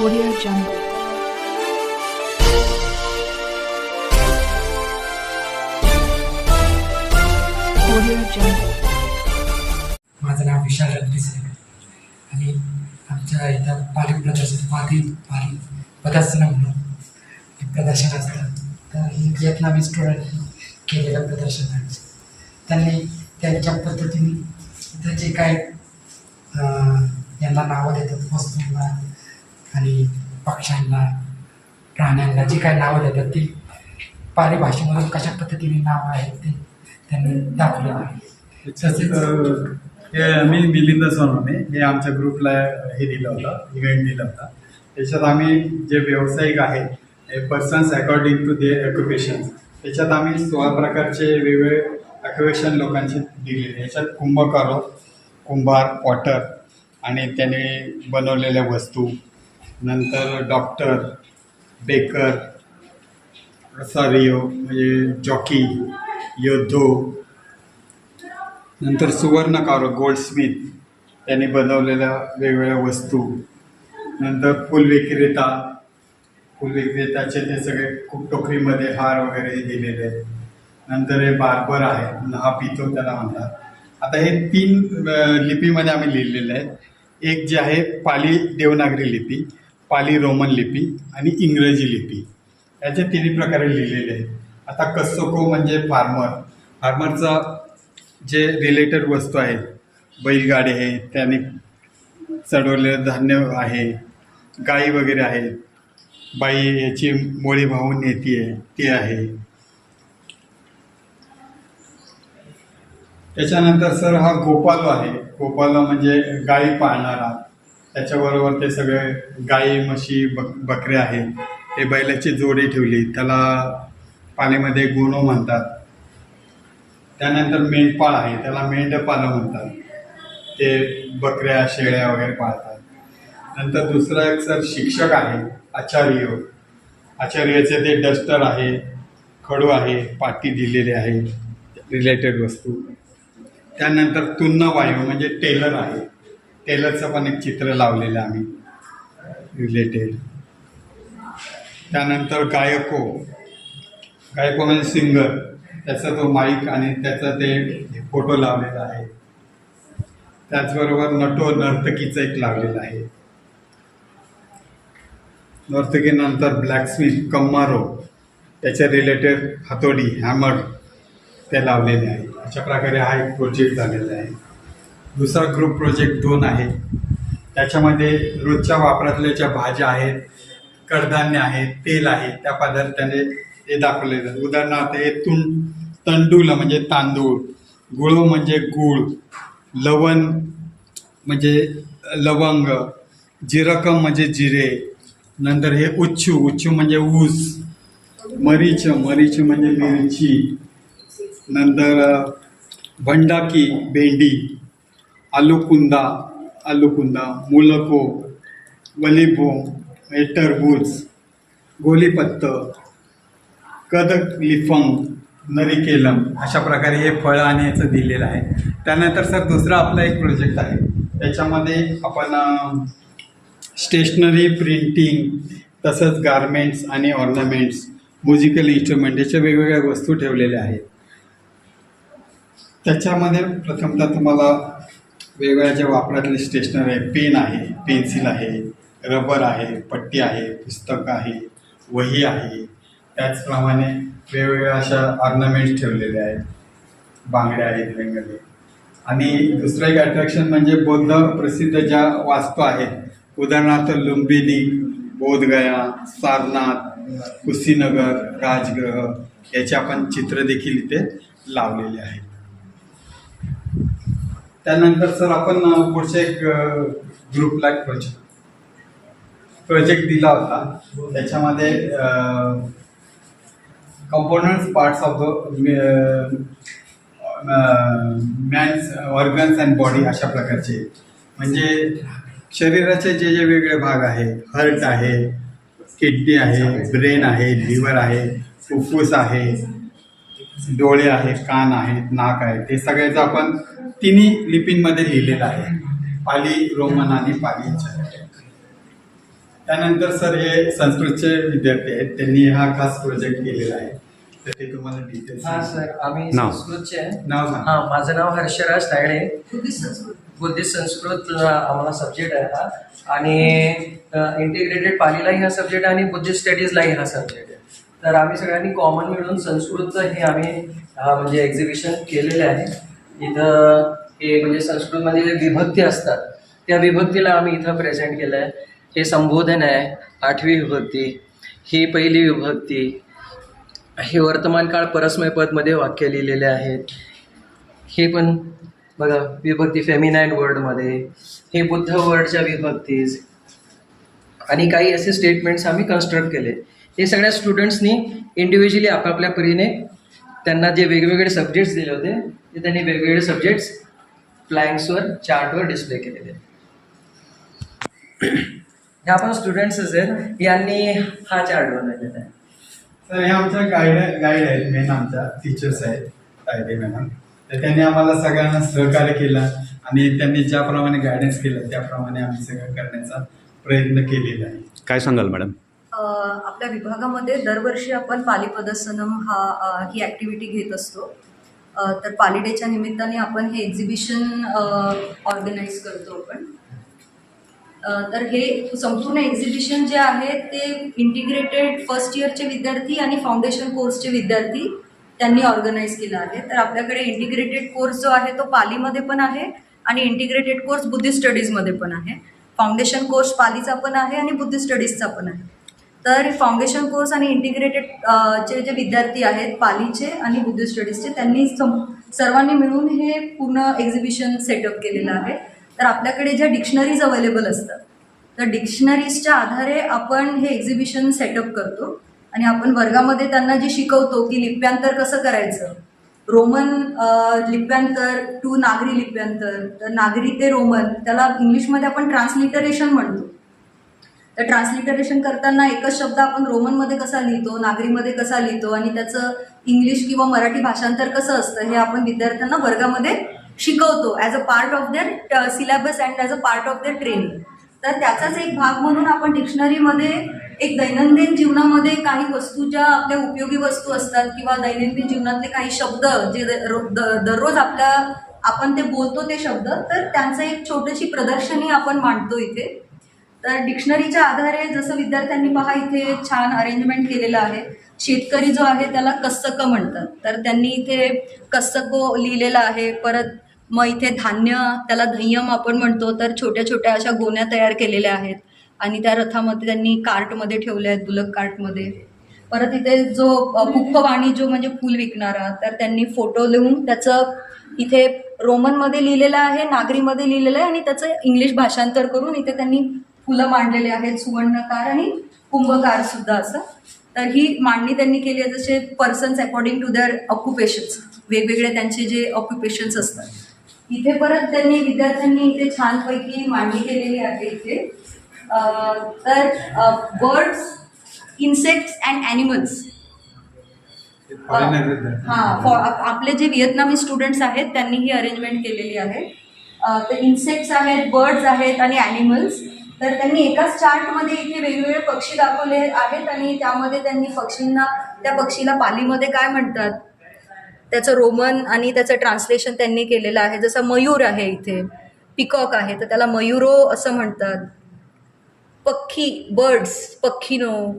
Audio Jungle. माझं नाव विशाल रत्नीस आहे. आणि आमच्या इथं पाली प्रदर्शन पाली पाली प्रदर्शन म्हणून प्रदर्शन असतं. तर ही विएतनामी स्टुडंट केलेलं प्रदर्शन आहे. त्यांनी त्यांच्या पद्धतीने इथं जे काय यांना नावं देतात वस्तूंना आणि पक्ष्यांना प्राण्यांना जी काही नावं देतात ती पाली भाषेमधून कशा पद्धतीने नावं आहेत ते त्यांनी दाखवलं आहे. तसेच हे मी मिलिंद सोनवणे हे आमच्या ग्रुपला हे दिलं होतं इव्हेंट दिला होता. त्याच्यात आम्ही जे व्यावसायिक आहेत persons according to their occupation त्याच्यात आम्ही सोळा प्रकारचे वेगवेगळे ऑक्युपेशन लोकांचे दिलेले. याच्यात कुंभकारो कुंभार पॉटर आणि त्याने बनवलेल्या वस्तू नंतर डॉक्टर बेकर सरियो म्हणजे जॉकी योद्धो नंतर सुवर्णकार गोल्डस्मिथ त्यांनी बनवलेल्या वेगवेगळ्या वस्तू. नंतर फुल विक्रेता फुल विक्रेताचे ते सगळे खूप टोकरीमध्ये हार वगैरे दिलेले आहेत. नंतर हे बार्बर आहे हा पितो त्याला म्हणतात. आता हे तीन लिपीमध्ये आम्ही लिहिलेले आहेत. एक जे आहे पाली देवनागरी लिपी. पाली रोमन लिपी आणि इंग्रजी लिपी. याचे तिन्ही प्रकारे लिहिलेले आहेत. आता कस्सोको म्हणजे फार्मर. फार्मरचा जे रिलेटेड वस्तू आहेत बैलगाडी आहे त्याने चढवलेलं धान्य आहे गाई वगैरे आहेत बाई याची मोळी वाहून येते ती आहे. त्याच्यानंतर सर हा गोपालो आहे. गोपालो म्हणजे गाई पाळणारा. त्याच्याबरोबर ते सगळे गाई म्हशी बक बकऱ्या आहेत. ते बैलाची जोडी ठेवली. त्याला पाण्यामध्ये गोणो म्हणतात. त्यानंतर मेंढपाळ आहे. त्याला मेंढपालं म्हणतात. ते बकऱ्या शेळ्या वगैरे पाळतात. नंतर दुसरा एक सर शिक्षक आहे आचार्य. आचार्याचे ते डस्टर आहे खडू आहे पाटी दिलेले आहे रिलेटेड वस्तू. त्यानंतर तुन्न वायू म्हणजे टेलर आहे. टेलरचं पण एक चित्र लावलेलं आम्ही रिलेटेड त्यानंतर गायको. गायको म्हणजे सिंगर त्याचा तो माईक आणि त्याचा ते फोटो लावलेला आहे. त्याचबरोबर नटो नर्तकीचं एक लावलेलं आहे. नर्तकीनंतर ब्लॅकस्मिथ कम्मारो. त्याच्या रिलेटेड हातोडी हॅमर ते लावलेले आहे. अशा प्रकारे हा एक प्रोजेक्ट झालेला आहे. दुसरा ग्रुप प्रोजेक्ट दोन आहे. त्याच्यामध्ये रोजच्या वापरातल्या ज्या भाज्या आहेत कडधान्य आहे तेल आहे त्या पदार्थाने हे दाखवले जातात. उदाहरणार्थ हे तुं तंडूल म्हणजे तांदूळ गुळ म्हणजे गूळ लवण म्हणजे लवंग जिरकम म्हणजे जिरे नंतर हे उच्चू उच्चू म्हणजे ऊस मरीच मरीच म्हणजे मिरची नंतर भंडाकी भेंडी. आलूकुंदा आलूकुंदा मुलको वलिबो हे टरबूज गोलीपत्त कदक लिफंग नरिकेलम अशा प्रकारे हे फळं आणि याचं दिलेलं आहे. त्यानंतर सर दुसरा आपला एक प्रोजेक्ट आहे. त्याच्यामध्ये आपण स्टेशनरी प्रिंटिंग तसंच गारमेंट्स आणि ऑर्नामेंट्स म्युझिकल इन्स्ट्रुमेंट याच्या वेगवेगळ्या वस्तू ठेवलेल्या आहेत. त्याच्यामध्ये प्रथमतः तुम्हाला वेगवेगळ्या ज्या वापरातले स्टेशनरी आहे पेन आहे पेन्सिल आहे रबर आहे पट्टी आहे पुस्तक आहे वही आहे त्याचप्रमाणे वेगवेगळ्या अशा ऑर्नामेंट्स ठेवलेले आहेत बांगड्या आहेत वेगवेगळे. आणि दुसरं एक अट्रॅक्शन म्हणजे बौद्ध प्रसिद्ध ज्या वास्तू आहेत उदाहरणार्थ लुंबिनी बोधगया सारनाथ कुशीनगर राजगृह याचे आपण चित्र देखील इथे लावलेले आहेत. त्यानंतर सर आपण पुढच्या एक ग्रुपला एक प्रोजेक्ट प्रोजेक्ट दिला होता. त्याच्यामध्ये components parts of the man's organs and body अशा प्रकारचे. म्हणजे शरीराचे जे जे वेगळे भाग आहे हर्ट आहे किडनी आहे ब्रेन आहे लिव्हर आहे फुफ्फुस आहे डोळे आहेत कान आहेत नाक आहे ते सगळ्याचं आपण तिन्ही लिपींमध्ये लिहिलेलं आहे. पाली रोमन आणि पाली. त्यानंतर सर हे संस्कृतचे विद्यार्थी आहेत त्यांनी हा खास प्रोजेक्ट केलेला आहे. तर ते तुम्हाला डिटेल्स हा सर आम्ही नाव. संस्कृतचे आहे. नाव सांग. हा माझं नाव हर्षराज तायडे बुद्धिस्ट संस्कृत. अ, आम्हाला सब्जेक्ट आहे हा. आणि इंटिग्रेटेड पालीलाही हा सब्जेक्ट आहे आणि बुद्धिस्ट स्टडीजलाही हा सब्जेक्ट आहे. तर आम्ही सगळ्यांनी कॉमन मिळून संस्कृतचं हे आम्ही म्हणजे एक्झिबिशन केलेलं आहे. इथं हे म्हणजे संस्कृतमध्ये जे विभक्ती असतात त्या विभक्तीला आम्ही इथं प्रेझेंट केलं आहे हे संबोधन आहे आठवी विभक्ती ही पहिली विभक्ती हे वर्तमान काळ वाक्य लिहिलेले आहेत. हे पण बघा विभक्ती फेमिनाईन वर्डमध्ये हे बुद्ध वर्डच्या विभक्तीज आणि काही असे स्टेटमेंट्स आम्ही कन्स्ट्रक्ट केले. हे सगळ्या स्टुडंट्सनी इंडिव्हिज्युअली आपापल्या परीने त्यांना जे वेगवेगळे सब्जेक्ट्स दिले होते ते त्यांनी वेगवेगळे सब्जेक्ट्स प्लॅन्क्सवर चार्टवर डिस्प्ले केलेले आहेत. हे आपण स्टुडंट्सच आहेत. यांनी हा चार्ट बनवलेला आहे. तर हे आमच्या गाईड गाईड आहेत मेन आमच्या टीचर्स आहेत तायडे मॅडम. तर त्यांनी आम्हाला सगळ्यांना सहकार्य केलं आणि त्यांनी ज्याप्रमाणे गायडन्स केलं त्याप्रमाणे आम्ही सगळं करण्याचा प्रयत्न केलेला आहे. काय सांगाल मॅडम? आपल्या विभागामध्ये दरवर्षी आपण पाली प्रदर्शनम हा ही ॲक्टिव्हिटी घेत असतो. तर पाली डेच्या निमित्ताने आपण हे एक्झिबिशन ऑर्गनाईज करतो आपण. तर हे संपूर्ण एक्झिबिशन जे आहे ते इंटिग्रेटेड फर्स्ट इयरचे विद्यार्थी आणि फाउंडेशन कोर्सचे विद्यार्थी त्यांनी ऑर्गनाईज केलं आहे. तर आपल्याकडे इंटिग्रेटेड कोर्स जो आहे तो पालीमध्ये पण आहे आणि इंटिग्रेटेड कोर्स बुद्धिस्ट स्टडीजमध्ये पण आहे. फाउंडेशन कोर्स पालीचा पण आहे आणि बुद्धिस्ट स्टडीजचा पण आहे. तर फाउंडेशन कोर्स आणि इंटिग्रेटेड चे जे विद्यार्थी आहेत पालीचे आणि बुद्धिस्ट स्टडीजचे त्यांनी सर्वांनी मिळून हे पूर्ण एक्झिबिशन सेटअप केलेलं आहे. तर आपल्याकडे ज्या डिक्शनरीज अवेलेबल असतात तर डिक्शनरीजच्या आधारे आपण हे एक्झिबिशन सेटअप करतो. आणि आपण वर्गामध्ये त्यांना जे शिकवतो की लिप्यांतर कसं करायचं रोमन लिप्यांतर टू नागरी लिप्यांतर तर नागरी ते रोमन त्याला इंग्लिशमध्ये आपण ट्रान्सलिटरेशन म्हणतो. तर ट्रान्सलिटरेशन करताना एकच शब्द आपण रोमनमध्ये कसा लिहितो नागरीमध्ये कसा लिहितो आणि त्याचं इंग्लिश किंवा मराठी भाषांतर कसं असतं हे आपण विद्यार्थ्यांना वर्गामध्ये शिकवतो as a part of their syllabus and as a part of their training तर त्याचाच एक भाग म्हणून आपण डिक्शनरीमध्ये एक दैनंदिन जीवनामध्ये काही वस्तू ज्या आपल्या उपयोगी वस्तू असतात किंवा दैनंदिन जीवनातले काही शब्द जे दररोज आपल्या आपण ते बोलतो ते शब्द तर त्यांचं एक छोटीशी प्रदर्शनी आपण मांडतो इथे. तर डिक्शनरीच्या आधारे जसं विद्यार्थ्यांनी पहा इथे छान अरेंजमेंट केलेलं आहे. शेतकरी जो आहे त्याला कस्सक म्हणतात. तर त्यांनी इथे कस्सको लिहिलेलं आहे. परत मग इथे धान्य त्याला धय्यम आपण म्हणतो. तर छोट्या छोट्या अशा गोण्या तयार केलेल्या आहेत. आणि त्या रथामध्ये त्यांनी कार्टमध्ये ठेवल्या आहेत बुलक कार्टमध्ये. परत इथे जो अ, पुष्पवाणी जो म्हणजे फूल विकणारा तर त्यांनी फोटो लिहून त्याचं इथे रोमनमध्ये लिहिलेलं आहे नागरीमध्ये लिहिलेलं आहे आणि त्याचं इंग्लिश भाषांतर करून इथे त्यांनी फुलं मांडलेले आहेत सुवर्णकार आणि कुंभकार सुद्धा असं. तर ही मांडणी त्यांनी केली आहे जसे persons according to their occupations वेगवेगळे त्यांचे जे ऑक्युपेशन्स असतात. इथे परत त्यांनी विद्यार्थ्यांनी इथे छानपैकी मांडणी केलेली आहे इथे. तर बर्ड्स इन्सेक्ट्स अँड ॲनिमल्स. हां आपले जे व्हिएतनामी स्टुडंट्स आहेत त्यांनी ही अरेंजमेंट केलेली आहे. तर इन्सेक्ट्स आहेत बर्ड्स आहेत आणि ॲनिमल्स तर त्यांनी एकाच चार्टमध्ये इथे वेगवेगळे पक्षी दाखवले आहेत आणि त्यामध्ये त्यांनी पक्षींना त्या पक्षीला पालीमध्ये काय म्हणतात? त्याचं रोमन आणि त्याचं ट्रान्सलेशन त्यांनी केलेलं आहे. जसं मयूर आहे इथे पिकॉक आहे तर त्याला मयुरो असं म्हणतात. पक्षी बर्ड्स पक्षीनो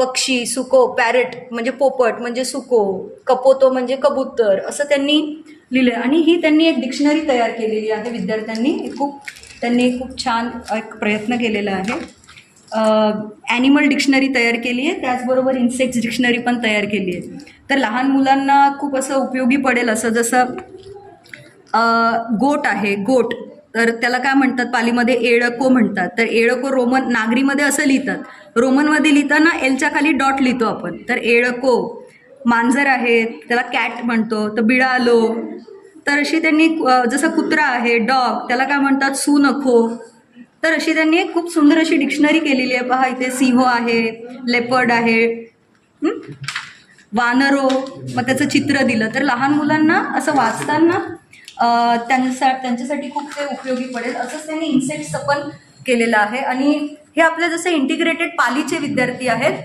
पक्षी सुको पॅरेट म्हणजे पोपट म्हणजे सुको कपोतो म्हणजे कबूतर असं त्यांनी लिहिलं आणि ही त्यांनी एक डिक्शनरी तयार केलेली आहे विद्यार्थ्यांनी. खूप त्यांनी खूप छान एक प्रयत्न केलेला आहे. ॲनिमल डिक्शनरी तयार केली आहे. त्याचबरोबर इन्सेक्ट्स डिक्शनरी पण तयार केली आहे. तर लहान मुलांना खूप असं उपयोगी पडेल असं जसं गोट आहे गोट. तर त्याला काय म्हणतात? पालीमध्ये एळको म्हणतात. तर एळको रोमन नागरीमध्ये असं लिहितात. रोमनमध्ये लिहिताना एलच्या खाली डॉट लिहितो आपण. तर एळको मांजर आहे त्याला कॅट म्हणतो तर बिळालो. तर अशी त्यांनी जसं कुत्रा आहे डॉग त्याला काय म्हणतात? सुनखो तर अशी त्यांनी खूप सुंदर अशी डिक्शनरी केलेली आहे. पहा इथे सिंह आहे लेपर्ड आहे वानरो. मग त्याचं चित्र दिलं. तर लहान मुलांना असं वाचताना त्यांचा त्यांच्या त्यांच्यासाठी खूप ते उपयोगी पडेल. असंच त्यांनी इन्सेक्ट्सचं पण केलेलं आहे. आणि हे आपले जसे इंटिग्रेटेड पालीचे विद्यार्थी आहेत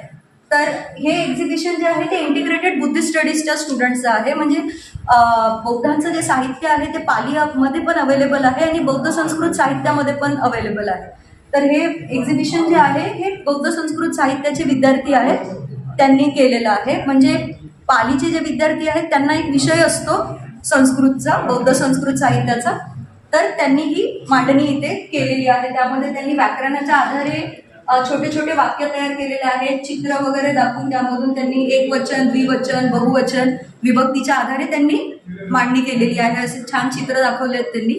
तर हे एक्झिबिशन जे आहे ते इंटिग्रेटेड बुद्धिस्ट स्टडीजच्या स्टुडंट्सचं आहे. म्हणजे बौद्धांचं जे साहित्य आहे ते पाली मध्ये पण अवेलेबल आहे आणि बौद्ध संस्कृत साहित्यामध्ये पण अवेलेबल आहे. तर हे एक्झिबिशन जे आहे हे बौद्ध संस्कृत साहित्याचे विद्यार्थी आहेत. त्यांनी केलेलं आहे. म्हणजे पालीचे जे विद्यार्थी आहेत त्यांना एक विषय असतो. संस्कृतचा बौद्ध संस्कृत साहित्याचा तर त्यांनी ही मांडणी इथे केलेली आहे. त्यामध्ये त्यांनी व्याकरणाच्या आधारे छोटे छोटे वाक्य तयार केलेले आहेत. चित्र वगैरे दाखवून त्यामधून त्यांनी एक वचन द्विवचन बहुवचन विभक्तीच्या आधारे त्यांनी मांडणी केलेली आहे. असे छान चित्र दाखवले आहेत त्यांनी.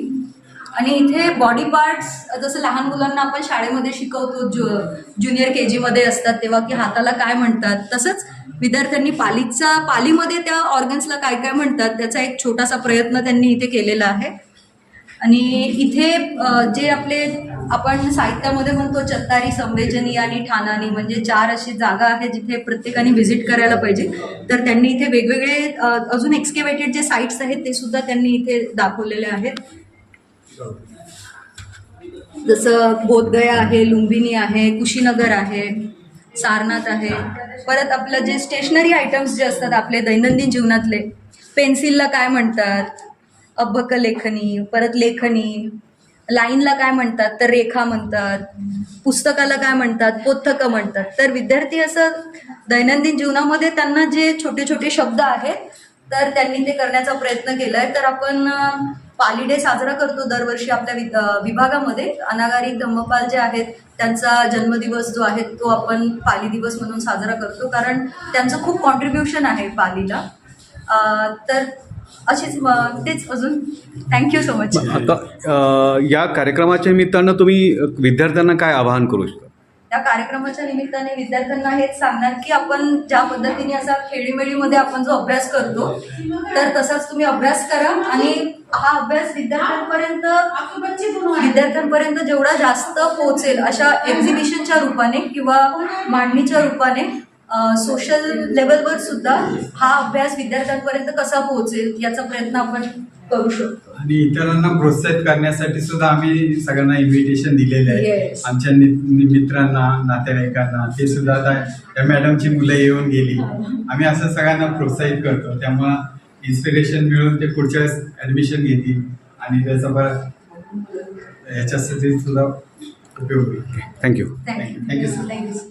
आणि इथे बॉडी पार्ट्स जसं लहान मुलांना आपण शाळेमध्ये शिकवतो जु ज्युनियर के जीमध्ये असतात तेव्हा की हाताला काय म्हणतात तसंच विद्यार्थ्यांनी पालीचा पालीमध्ये त्या ऑर्गन्सला काय काय म्हणतात त्याचा एक छोटासा प्रयत्न त्यांनी इथे केलेला आहे. आणि इथे जे आपले आपण साहित्यामध्ये म्हणतो चत्तारी संवेजनी आणि ठाणानी म्हणजे चार अशी जागा आहे जिथे प्रत्येकाने व्हिजिट करायला पाहिजे. तर त्यांनी इथे वेगवेगळे अजून एक्सकेवेटेड जे साईट्स आहेत ते सुद्धा त्यांनी इथे दाखवलेले आहेत. जसं बोधगया आहे लुंबिनी आहे कुशीनगर आहे सारनाथ आहे. परत आपलं जे स्टेशनरी आयटम्स जे असतात आपले दैनंदिन जीवनातले पेन्सिलला काय म्हणतात? अभक लेखनी परत लेखनी. लाईनला काय म्हणतात? तर रेखा म्हणतात. पुस्तकाला काय म्हणतात? पोथकं म्हणतात. तर विद्यार्थी असं दैनंदिन जीवनामध्ये त्यांना जे छोटे छोटे शब्द आहेत तर त्यांनी ते करण्याचा प्रयत्न केला आहे तर आपण पाली डे साजरा करतो दरवर्षी आपल्या वि- विभागामध्ये. अनागारी धम्मपाल जे आहेत त्यांचा जन्मदिवस जो आहे तो आपण पाली दिवस म्हणून साजरा करतो. कारण त्यांचं खूप कॉन्ट्रीब्युशन आहे पालीला. तर अशीच तेच अजून. थँक्यू सो मच आता या कार्यक्रमाच्या निमित्तानं तुम्ही विद्यार्थ्यांना काय आवाहन करू शकता त्या कार्यक्रमाच्या निमित्ताने विद्यार्थ्यांना हेच सांगणार की आपण ज्या पद्धतीने असा खेळीमेळीमध्ये आपण जो अभ्यास करतो तर तसाच तुम्ही अभ्यास करा आणि हा अभ्यास विद्यार्थ्यांपर्यंत विद्यार्थ्यांपर्यंत जेवढा जास्त पोहोचेल अशा एक्झिबिशनच्या रूपाने किंवा मांडणीच्या रूपाने सोशल लेवलवर सुद्धा हा अभ्यास विद्यार्थ्यांपर्यंत कसा पोहोचेल याचा प्रयत्न आपण करू शकतो. आणि इतरांना प्रोत्साहित करण्यासाठी सुद्धा आम्ही सगळ्यांना इन्व्हिटेशन दिलेले आहे. Yes. आमच्या नि- मित्रांना नातेवाईकांना ते सुद्धा आता त्या मॅडमची मुलं येऊन गेली. आम्ही असं सगळ्यांना प्रोत्साहित करतो. त्यामुळं इन्स्पिरेशन मिळून ते पुढच्या वेळेस ऍडमिशन घेतील आणि त्याचा परत याच्यासाठी सुद्धा उपयोग. होईल thank you thank you thank you sir thank you